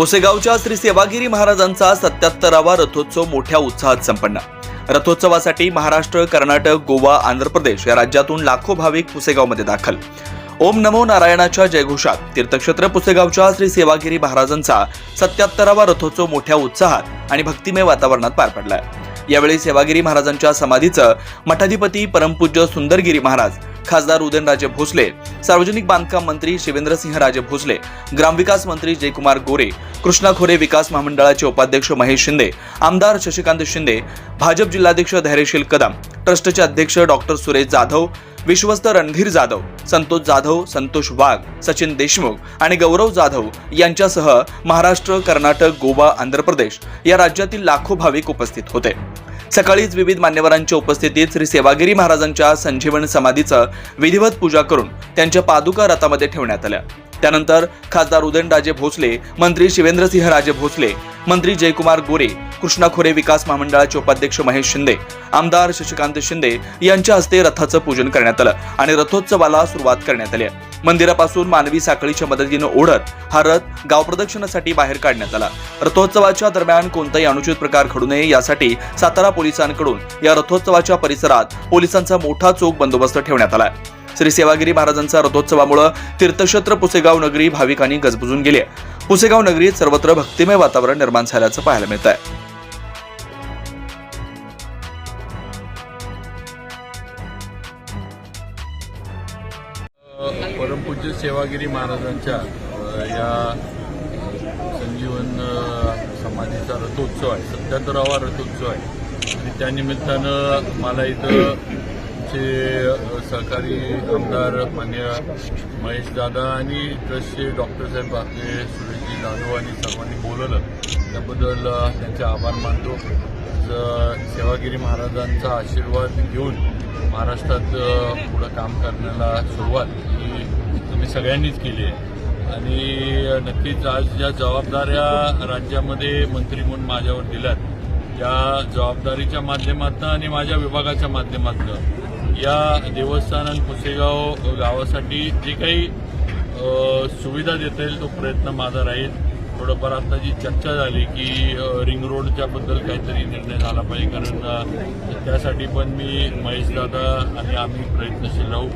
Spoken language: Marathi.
पुसेगावच्या श्री सेवागिरी महाराजांचा सत्याहत्तरावा रथोत्सव मोठ्या उत्साहात संपन्न. रथोत्सवासाठी महाराष्ट्र कर्नाटक गोवा आंध्र प्रदेश या राज्यातून लाखो भाविक पुसेगावमध्ये दाखल. ओम नमो नारायणाच्या जयघोषात तीर्थक्षेत्र पुसेगावच्या श्री सेवागिरी महाराजांचा सत्याहत्तरावा रथोत्सव मोठ्या उत्साहात आणि भक्तिमय वातावरणात पार पडलाय. यावेळी सेवागिरी महाराजांच्या समाधीचं मठाधिपती परमपूज्य सुंदरगिरी महाराज खासदार उदयनराजे भोसले सार्वजनिक बांधकाम मंत्री शिवेंद्रसिंहराजे भोसले ग्रामविकास मंत्री जयकुमार गोरे कृष्णा खोरे विकास महामंडळाचे उपाध्यक्ष महेश शिंदे आमदार शशिकांत शिंदे भाजप जिल्हाध्यक्ष धैर्यशील कदम ट्रस्टचे अध्यक्ष डॉक्टर सुरेश जाधव विश्वस्त रणधीर जाधव संतोष जाधव संतोष वाघ सचिन देशमुख आणि गौरव जाधव यांच्यासह महाराष्ट्र कर्नाटक गोवा आंध्र प्रदेश या राज्यातील लाखो भाविक उपस्थित होते. सकाळीच विविध मान्यवरांच्या उपस्थितीत श्री सेवागिरी महाराजांच्या संजीवन समाधीचं विधिवत पूजा करून त्यांच्या पादुका रथामध्ये ठेवण्यात आल्या. त्यानंतर खासदार उदयनराजे भोसले मंत्री शिवेंद्रसिंहराजे भोसले मंत्री जयकुमार गोरे कृष्णा खोरे विकास महामंडळाचे उपाध्यक्ष महेश शिंदे आमदार शशिकांत शिंदे यांच्या हस्ते रथाचं पूजन करण्यात आलं आणि रथोत्सवाला सुरुवात करण्यात आली. मंदिरापासून मानवी साखळीच्या मदतीनं ओढत हा रथ गाव प्रदक्षिणासाठी बाहेर काढण्यात आला. रथोत्सवाच्या दरम्यान कोणताही अनुचित प्रकार घडू नये यासाठी सातारा पोलिसांकडून या रथोत्सवाच्या परिसरात पोलिसांचा मोठा चोख बंदोबस्त ठेवण्यात आला श्री सेवागिरी महाराजांचा रथोत्सवामुळे तीर्थक्षेत्र पुसेगाव नगरी भाविकांनी गजबजून गेली आहे. पुसेगाव नगरीत सर्वत्र भक्तिमय वातावरण निर्माण झाल्याचं पाहायला मिळत आहे परमपूज्य सेवागिरी महाराजांच्या या संजीवन समाधीचा रथोत्सव आहे सत्याहत्तरावा रथोत्सव आहे आणि त्यानिमित्तानं मला इथं चे सहकारी आमदार मान्य महेश दादा आणि ट्रस्टचे डॉक्टर साहेब आपले सुरेशजी जाधव आणि सर्वांनी बोलवलं. त्याबद्दल त्यांचे आभार मानतो. सेवागिरी महाराजांचा आशीर्वाद घेऊन महाराष्ट्रात पुढं काम करण्याला सुरुवात ही तुम्ही सगळ्यांनीच केली आहे. आणि नक्कीच आज ज्या जबाबदाऱ्या राज्यामध्ये मंत्री म्हणून माझ्यावर दिल्यात त्या जबाबदारीच्या माध्यमातून आणि माझ्या विभागाच्या माध्यमातून या देवस्थान आणि पुसेगाव गावासाठी जे काही सुविधा देता येईल तो प्रयत्न माझा राहील. थोडंफार आता जी चर्चा झाली की रिंग रोडच्या बद्दल काहीतरी निर्णय झाला पाहिजे. कारण त्यासाठी पण मी महेश दादा आणि आम्ही प्रयत्नशील राहू.